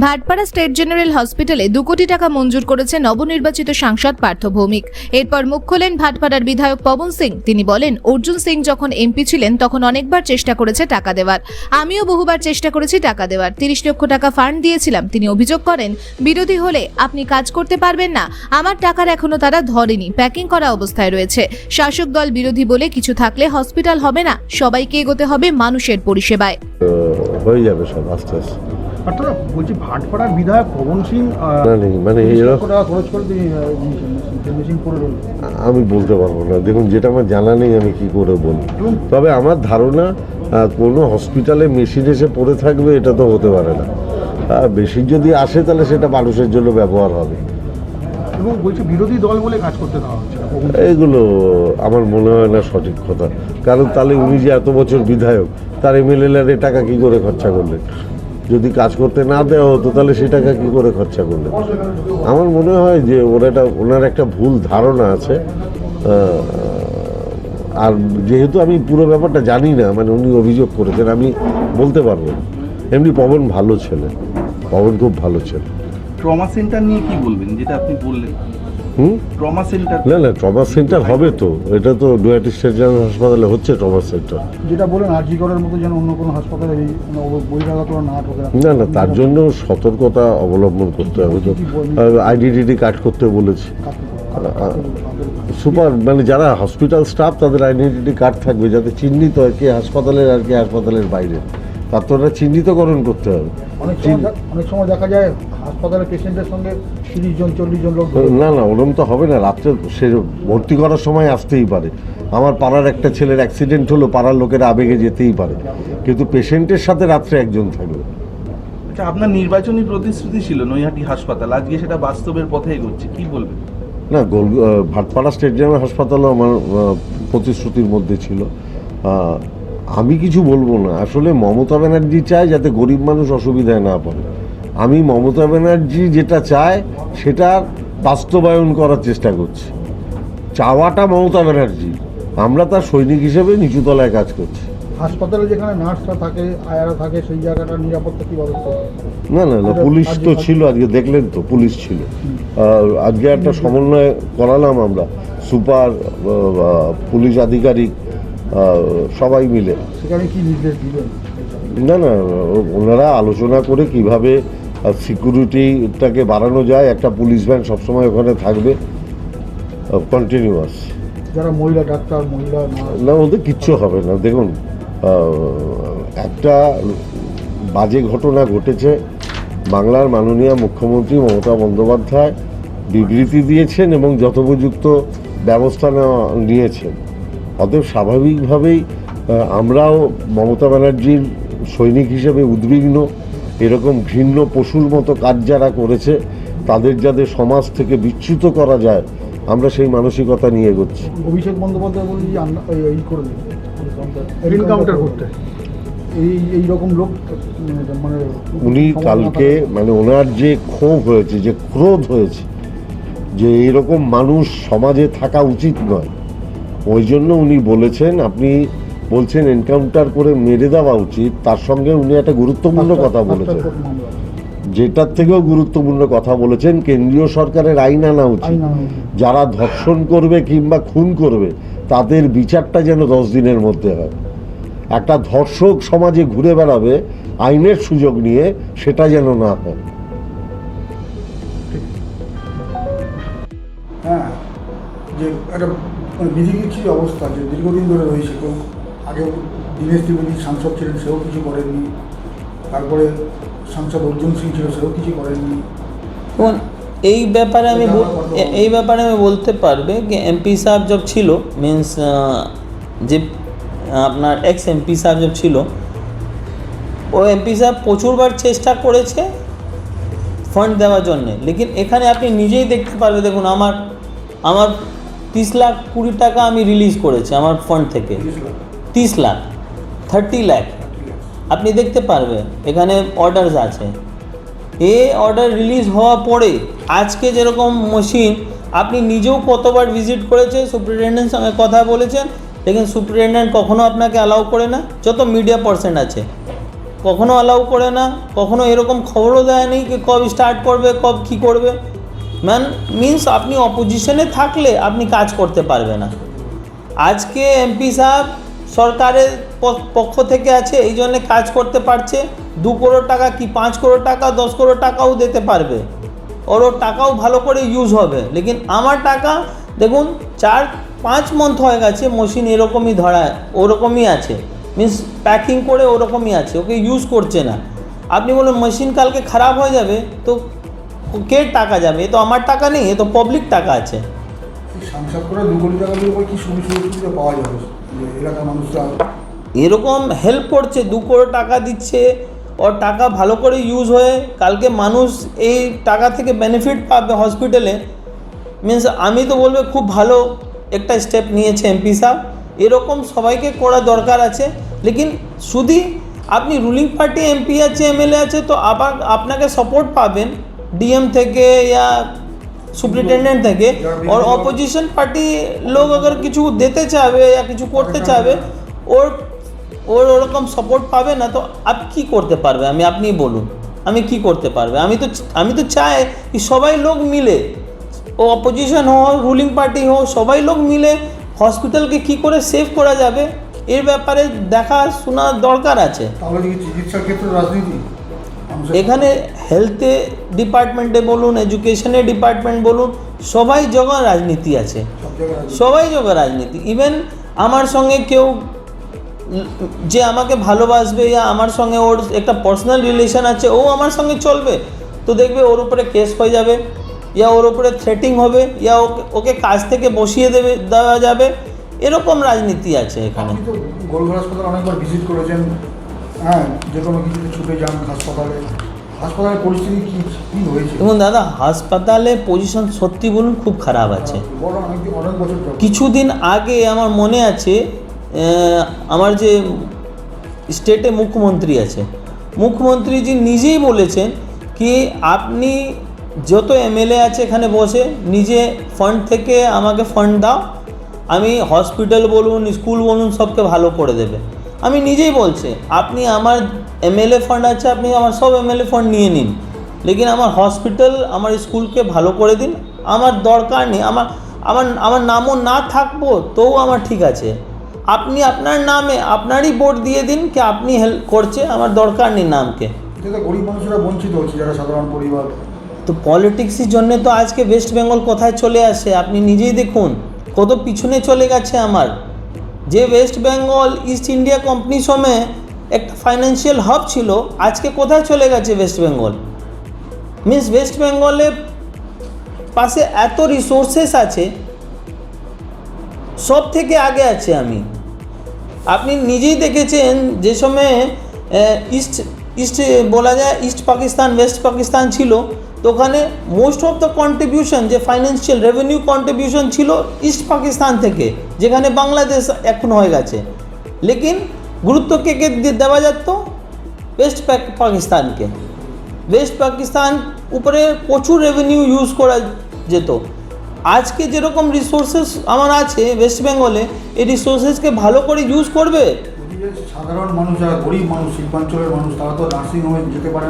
Bhatpara state general হসপিটালে দু কোটি টাকা মঞ্জুর করেছে নবনির্বাচিত সাংসদ পার্থ ভৌমিক। এরপর মুখ খোলেন ভাটপাড়ার বিধায়ক পবন সিং। তিনি বলেন, অর্জুন সিং যখন এমপি ছিলেন, তখন অনেকবার চেষ্টা করেছে টাকা দেওয়ার। আমিও বহুবার চেষ্টা করেছি টাকা দেওয়ার। তিরিশ লক্ষ টাকা ফান্ড দিয়েছিলাম। তিনি অভিযোগ করেন, বিরোধী হলে আপনি কাজ করতে পারবেন না। আমার টাকার এখনও তারা ধরেনি। প্যাকিং করা অবস্থায় রয়েছে। শাসক দল বিরোধী বলে কিছু থাকলে হসপিটাল হবে না। সবাইকে এগোতে হবে মানুষের পরিষেবায়। হয়ে যাবে সব আস্তে আস্তে। অর্থাৎ বলছি ভাটপাড়ার বিধায়ক পবন সিং মানে আমি বলতে পারব না। দেখুন যেটা আমার জানা নেই আমি কি করে বলি। তবে আমার ধারণা কোনো হসপিটালে মেশিন এসে পড়ে থাকবে এটা তো হতে পারে না। মেশিন যদি আসে তাহলে সেটা মানুষের জন্য ব্যবহার হবে। এবং বলছি বিরোধী দল বলে কাজ করতে দেওয়া হচ্ছে না পবন সিং। এগুলো আমার মনে হয় না সঠিক কথা। কারণ তাহলে উনি যে এত বছর বিধায়ক তার এমএলএ টাকা কি করে খরচা করলেন? যদি কাজ করতে না দেওয়া হতো, তাহলে সে টাকা কি করে খরচা করলেন? আমার মনে হয় যে ওর একটা, ওনার একটা ভুল ধারণা আছে। আর যেহেতু আমি পুরো ব্যাপারটা জানি না মানে উনি অভিযোগ করেছেন, আমি বলতে পারব। এমনি পবন ভালো ছেলে, পবন খুব ভালো ছেলে। ট্রমা সেন্টার নিয়ে কি বলবেন, যেটা আপনি বললেন? হুম? ট্রমা সেন্টার না না ট্রমা সেন্টার হবে তো। এটা তো ডুয়াটি স্টেট জেনারেল হাসপাতালে হচ্ছে ট্রমা সেন্টার। যেটা বলেন আরজি করার মতো যেন অন্য কোনো হাসপাতালে মানে বহিরাগত না ঢোকে না না তার জন্য সতর্কতা অবলম্বন করতে হবে তো। আইডেন্টিটি কার্ড করতে বলেছি সুপার মানে যারা হসপিটাল স্টাফ তাদের আইডেন্টিটি কার্ড থাকবে যাতে চিহ্নিত হয় কে হাসপাতালের আর কে হাসপাতালের বাইরে। তার তো ওটা চিহ্নিতকরণ করতে হবে। অনেক সময় অনেক সময় দেখা যায় হাসপাতালের পেশেন্টের সঙ্গে তিরিশ জন চল্লিশ জন লোক না না ওরম তো হবে না রাত্রে সে ভর্তি করার সময় আসতেই পারে। আমার পাড়ার একটা ছেলের অ্যাক্সিডেন্ট হলো পাড়ার লোকেরা আবেগে যেতেই পারে। কিন্তু পেশেন্টের সাথে রাত্রে একজন থাকবে। আচ্ছা আপনার নির্বাচনী প্রতিশ্রুতি ছিল নৈহাটি হাসপাতাল আজকে সেটা বাস্তবের পথে এগোচ্ছে কি বলবেন? না গোল ভাটপাড়া স্টেডিয়ামের হাসপাতালও আমার প্রতিশ্রুতির মধ্যে ছিল। আমি কিছু বলব না। আসলে মমতা ব্যানার্জি চায় যাতে গরিব মানুষ অসুবিধায় না পড়ে। আমি মমতা ব্যানার্জি যেটা চায় সেটা বাস্তবায়ন করার চেষ্টা করছি। চাওয়াটা মমতা ব্যানার্জি। আমরা তার সৈনিক হিসেবে নিচুতলায় কাজ করছি। হাসপাতালে যেখানে নার্সরা থাকে আয়ারা থাকে সেই জায়গাটার নিরাপত্তা কী ব্যবস্থা? না না না পুলিশ তো ছিল আজকে দেখলেন তো পুলিশ ছিল। আজকে একটা সমন্বয় করালাম আমরা। সুপার পুলিশ আধিকারিক সবাই মিলে। না না ওনারা আলোচনা করে কীভাবে সিকিউরিটিটাকে বাড়ানো যায় একটা পুলিশ ভ্যান সবসময় ওখানে থাকবে কন্টিনিউয়াস যারা মহিলা ডাক্তার মহিলা না ওদের কিচ্ছু হবে না। দেখুন একটা বাজে ঘটনা ঘটেছে। বাংলার মাননীয় মুখ্যমন্ত্রী মমতা বন্দ্যোপাধ্যায় বিবৃতি দিয়েছেন এবং যথোপযুক্ত ব্যবস্থা নেওয়া নিয়েছেন। অতএব স্বাভাবিকভাবেই আমরাও মমতা ব্যানার্জির সৈনিক হিসেবে উদ্বিগ্ন এরকম ঘৃণ্য পশুর মতো কাজ যারা করেছে তাদের যাদের সমাজ থেকে বিচ্যুত করা যায় আমরা সেই মানসিকতা নিয়ে এগোচ্ছি। অভিষেক বন্দ্যোপাধ্যায় বলি এই- এই এনকাউন্টার করতে। এই এই রকম লোক মানে উনি কালকে মানে ওনার যে ক্ষোভ হয়েছে যে ক্রোধ হয়েছে যে এরকম মানুষ সমাজে থাকা উচিত নয় ওই জন্য উনি বলেছেন আপনি বলছেন এনকাউন্টার করে মেরে দেওয়া উচিত তার সঙ্গে উনি একটা গুরুত্বপূর্ণ কথা বলেছেন। যেটার থেকেও গুরুত্বপূর্ণ কথা বলেছেন কেন্দ্রীয় সরকারের আইন আনা উচিত। যারা ধর্ষণ করবে কিংবা খুন করবে তাদের বিচারটা যেন দশ দিনের মধ্যে হয়। একটা ধর্ষক সমাজে ঘুরে বেড়াবে আইনের সুযোগ নিয়ে সেটা যেন না হ্যাঁ। যে একটা মানে অবস্থা যে দীর্ঘদিন ধরে রয়েছে কেউ আগে দীনেশ ত্রিবেদী সাংসদ ছিলেন সেও কিছু করেননি। তারপরে সাংসদ অর্জুন সিং ছিল সেও কিছু করেননি। দেখুন এই ব্যাপারে আমি এই ব্যাপারে আমি বলতে পারবে যে এমপি সাহেব জব ছিল মিন্স যে আপনার এক্স এমপি সাহেব জব ছিল ও এমপি সাহেব প্রচুরবার চেষ্টা করেছে ফান্ড দেওয়ার জন্যে। লেকিন এখানে আপনি নিজেই দেখতে পারবে দেখুন আমার আমার তিরিশ লাখ কুড়ি টাকা আমি রিলিজ করেছি আমার ফান্ড থেকে। তিরিশ লাখ। থার্টি লাখ আপনি দেখতে পারবেন এখানে অর্ডারস আছে। এ অর্ডার রিলিজ হওয়ার পরে আজকে যেরকম মেশিন আপনি নিজেও কতবার ভিজিট করেছে সুপ্রিনটেন্ডেন্ট সঙ্গে কথা বলেছেন লেকিন সুপ্রিনটেন্ডেন্ট কখনো আপনাকে অ্যালাউ করে না যত মিডিয়া পার্সেন্ট আছে। কখনো অ্যালাউ করে না কখনো এরকম খবরও দেয়নি যে কব স্টার্ট করবে কব কী করবে। ম্যান মিন্স আপনি অপোজিশনে থাকলে আপনি কাজ করতে পারবে না। আজকে এমপি সাহেব সরকারের পক্ষ থেকে আছে, এই জন্যে কাজ করতে পারছে। দু করোড় টাকা কি পাঁচ করোড় টাকা, দশ করোড় টাকাও দিতে পারবে। ওর ওর টাকাও ভালো করে ইউজ হবে। লেকিন আমার টাকা, দেখুন, চার, পাঁচ মন্থ হয়ে গেছে মেশিন এরকমই ধরা, ওরকমই আছে। মিন্স প্যাকিং করে ওরকমই আছে, ওকে ইউজ করছে না। আপনি বলুন মেশিন কালকে খারাপ হয়ে যাবে, তো কে টাকা যাবে? এ তো আমার টাকা নেই এ তো পাবলিক টাকা আছে। এই করে দু কোটি টাকা উপর কি সুবিধা সুবিধা পাওয়া যাবে? এলাকার মানুষরা এরকম হেল্প করছে দু কোটি টাকা দিচ্ছে ওর টাকা ভালো করে ইউজ হয়ে কালকে মানুষ এই টাকা থেকে বেনিফিট পাবে হসপিটালে মিন্স আমি তো বলব খুব ভালো একটা স্টেপ নিয়েছে এমপি সাহেব। এরকম সবাইকে করা দরকার আছে। লেকিন শুধু আপনি রুলিং পার্টি এমপি আছে এমএলএ আছে তো আবার আপনাকে সাপোর্ট পাবেন। ডিএম থেকে या সুপ্রিটেন্ডেন্ট থেকে और অপোজিশন পার্টি লোক अगर কিছু দিতে চাবে या কিছু করতে চাবে ওর ওর ওরকম সাপোর্ট পাবে না তো আপ কি করতে পারবে আমি আপনি বলুন আমি কি করতে পারবে আমি তো আমি তো চাই কি সবাই লোক মিলে ও অপোজিশন হোক রুলিং পার্টি হোক সবাই লোক মিলে হসপিটালকে কি করে সেভ করা যাবে এর ব্যাপারে দেখা শোনা দরকার আছে তাহলে কি চিকিৎসার ক্ষেত্রে রাজনীতি মানুষের- এখানে হেলথে ডিপার্টমেন্টে বলুন এডুকেশনের ডিপার্টমেন্ট বলুন, সবাই জায়গায় রাজনীতি আছে। সবাই জায়গায় রাজনীতি। ইভেন আমার সঙ্গে কেউ যে আমাকে ভালোবাসবে ইয়া আমার সঙ্গে ওর একটা পার্সোনাল রিলেশন আছে, ও আমার সঙ্গে চলবে। তো দেখবে ওর উপরে কেস হয়ে যাবে, ইয়া ওর উপরে থ্রেটিং হবে, ইয়া ওকে ওকে কাজ থেকে বসিয়ে দেবে, দেওয়া যাবে। এরকম রাজনীতি আছে এখানে। গোলঘর হাসপাতাল অনেকবার ভিজিট করেছেন। হ্যাঁ যে কোনো কিছুতে ছুটে যান হাসপাতালে। হাসপাতালের পরিস্থিতি কি কি হয়েছে? দেখুন দাদা হাসপাতালে পজিশন সত্যি বলুন খুব খারাপ আছে। বড় অনেক অনেক বছর কিছুদিন আগে আমার মনে আছে আমার যে স্টেটে মুখ্যমন্ত্রী আছে মুখ্যমন্ত্রী মুখ্যমন্ত্রীজি নিজেই বলেছেন কি আপনি যত এমএলএ আছে এখানে বসে নিজে ফান্ড থেকে আমাকে ফান্ড দাও আমি হসপিটাল বলুন স্কুল বলুন সবকে ভালো করে দেবে। আমি নিজেই বলছে আপনি আমার এমএলএ ফান্ড আছে আপনি আমার সব এমএলএ ফান্ড নিয়ে নিন। লেকিন আমার হসপিটাল আমার স্কুলকে ভালো করে দিন। আমার দরকার নেই আমার আমার আমার নামও না থাকব তবু আমার ঠিক আছে। আপনি আপনার নামে আপনারই ভোট দিয়ে দিন কি আপনি হেল্প করছে আমার দরকার নেই নামকে। গরিব মানুষরা বঞ্চিত হচ্ছে যারা সাধারণ পরিবার। তো পলিটিক্সের জন্য তো আজকে ওয়েস্ট বেঙ্গল কোথায় চলে আসে আপনি নিজেই দেখুন। কত পিছনে চলে গেছে আমার। যে West Bengal East India company সময়ে একটা ফাইন্যান্সিয়াল হাব ছিল, আজকে কোথায় চলে গেছে ওয়েস্ট বেঙ্গল মিন্স ওয়েস্ট বেঙ্গলে পাশে এত রিসোর্সেস আছে, সব থেকে আগে আছে আমি। আপনি নিজেই দেখেছেন যে সময়ে ইস্ট ইস্ট বলা যায় ইস্ট পাকিস্তান ওয়েস্ট পাকিস্তান ছিল। তো ওখানে মোস্ট অফ দ্য কন্ট্রিবিউশন যে ফাইন্যান্সিয়াল রেভিনিউ কন্ট্রিবিউশন ছিল ইস্ট পাকিস্তান থেকে, যেখানে বাংলাদেশ এখন হয়ে গেছে। লেকিন গুরুত্ব কে কে দেওয়া যেত ওয়েস্ট পাক- পাকিস্তানকে। ওয়েস্ট পাকিস্তান উপরে প্রচুর রেভিনিউ ইউজ করা যেত। আজকে যেরকম রিসোর্সেস আমার আছে ওয়েস্ট বেঙ্গলে এই রিসোর্সেসকে ভালো করে ইউজ করবে? সাধারণ মানুষ যারা গরিব মানুষ, শিল্পাঞ্চলের মানুষ, তারা তো নার্সিং হোমে যেতে পারে